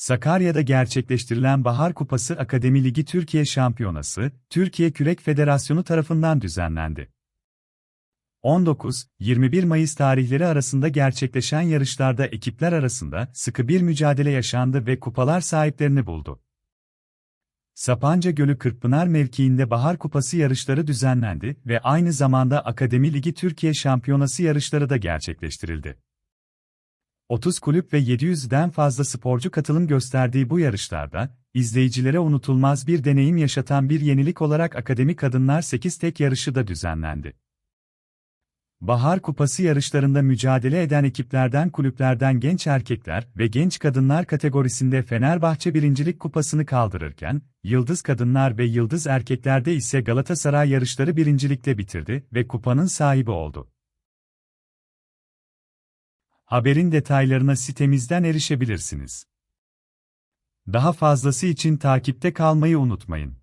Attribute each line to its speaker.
Speaker 1: Sakarya'da gerçekleştirilen Bahar Kupası Akademi Ligi Türkiye Şampiyonası, Türkiye Kürek Federasyonu tarafından düzenlendi. 19-21 Mayıs tarihleri arasında gerçekleşen yarışlarda ekipler arasında sıkı bir mücadele yaşandı ve kupalar sahiplerini buldu. Sapanca Gölü Kırkpınar mevkiinde Bahar Kupası yarışları düzenlendi ve aynı zamanda Akademi Ligi Türkiye Şampiyonası yarışları da gerçekleştirildi. 30 kulüp ve 700'den fazla sporcu katılım gösterdiği bu yarışlarda, izleyicilere unutulmaz bir deneyim yaşatan bir yenilik olarak Akademi Kadınlar 8 tek yarışı da düzenlendi. Bahar Kupası yarışlarında mücadele eden ekiplerden kulüplerden genç erkekler ve genç kadınlar kategorisinde Fenerbahçe birincilik kupasını kaldırırken, Yıldız Kadınlar ve Yıldız Erkeklerde ise Galatasaray yarışları birincilikte bitirdi ve kupanın sahibi oldu. Haberin detaylarına sitemizden erişebilirsiniz. Daha fazlası için takipte kalmayı unutmayın.